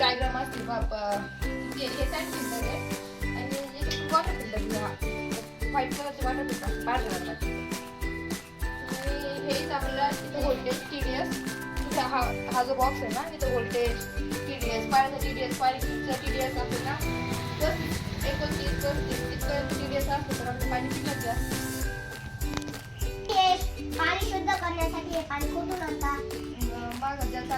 Diagram असते बाप ते हे काय फिल्टर आहे आणि वॉटर फिल्टर व्हाईट कलरचे वॉटर फिल्टर पांढऱ्या रंगाचे आणि हेच आपल्याला तिथं व्होल्टेज टी डी एस हा हा जो बॉक्स आहे ना तिथं व्होल्टेज टी डी एस पाण्याचा टी डी एस पाणीचा टी डी एस असेल ना तर एकोणतीस पस्तीस इथपर्यंत टी डी एस असतो तर आपलं पाणी पिकत जास्त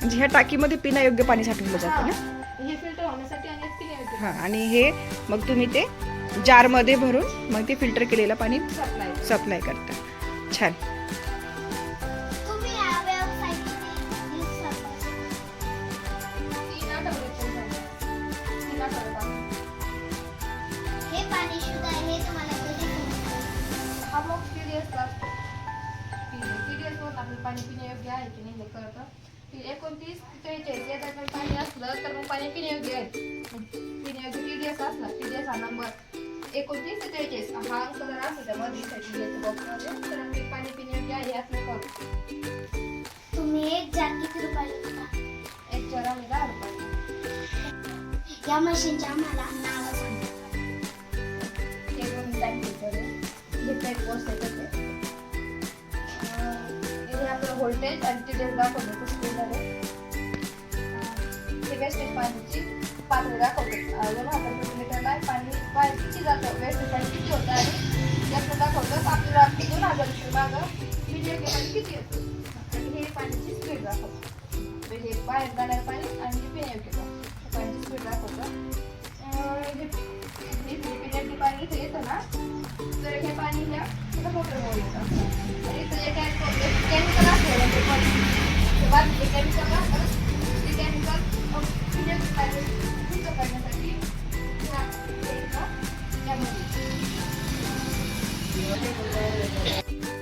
म्हणजे ह्या टाकीमध्ये पिण्यायोग्य पाणी साठवलं जातं ना हा. फिल्टर होण्यासाठी आणि पिण्यायोग्य हां आणि हे मग तुम्ही ते जारमध्ये भरून मग ते फिल्टर केलेलं पाणी सप्लाय सप्लाय करता छान तुम्ही या व्यवसायाची दिवसापासून तीन आठवड्याचे झाले. तीन आठवड्यापासून. हे पाणी शुद्ध आहे हे तुम्हाला कधी समजलं हा मग TDS ला असतो. TDS TDS वर आपलं पाणी पिण्यायोग्य आहे की नाही हे कळतं. ती एकोणतीस त्रेचाळीस या दरम्यान पाणी असलं तर मग पाणी पिण्यायोग्य आहे मग पिण्यायोग्य TDS असला TDS हा नंबर एकोणतीस ते त्रेचाळीस हा अंक जर असला त्यामध्ये TDS बॉक्समध्ये तर ते पाणी पिण्यायोग्य आहे आपलं कळतं. तुम्ही एक जार किती विकता एक jar आम्ही दहा रुपयाला. या मशीनचे आम्हाला नावं सांगा हे दोन आहे. हे हे आपलं व्होल्टेज आणि तो स्क्रीनवर आहे. अं, हे वेस्टेज पाण्याची पातळी दाखवते दोन हजार मिलीमीटरला पाणी बाहेर किती जातं. वेस्टेज पाणी किती होतं आणि जास्त दाखवतं आपल्याला दोन हजार लिटर मागं मिलीमीटर पाणी किती येतं? आणि हे पाण्याची स्पीड दाखवतो म्हणजे हे बाहेर जाणारं पाणी आणि जे पिण्यायोग्य पाणी. पाण्याची स्पीड दाखवतं पिण्याचे पाणी इथे येतं ना तर हे पाणी ह्या मोटरमुळे येतं. Thank you.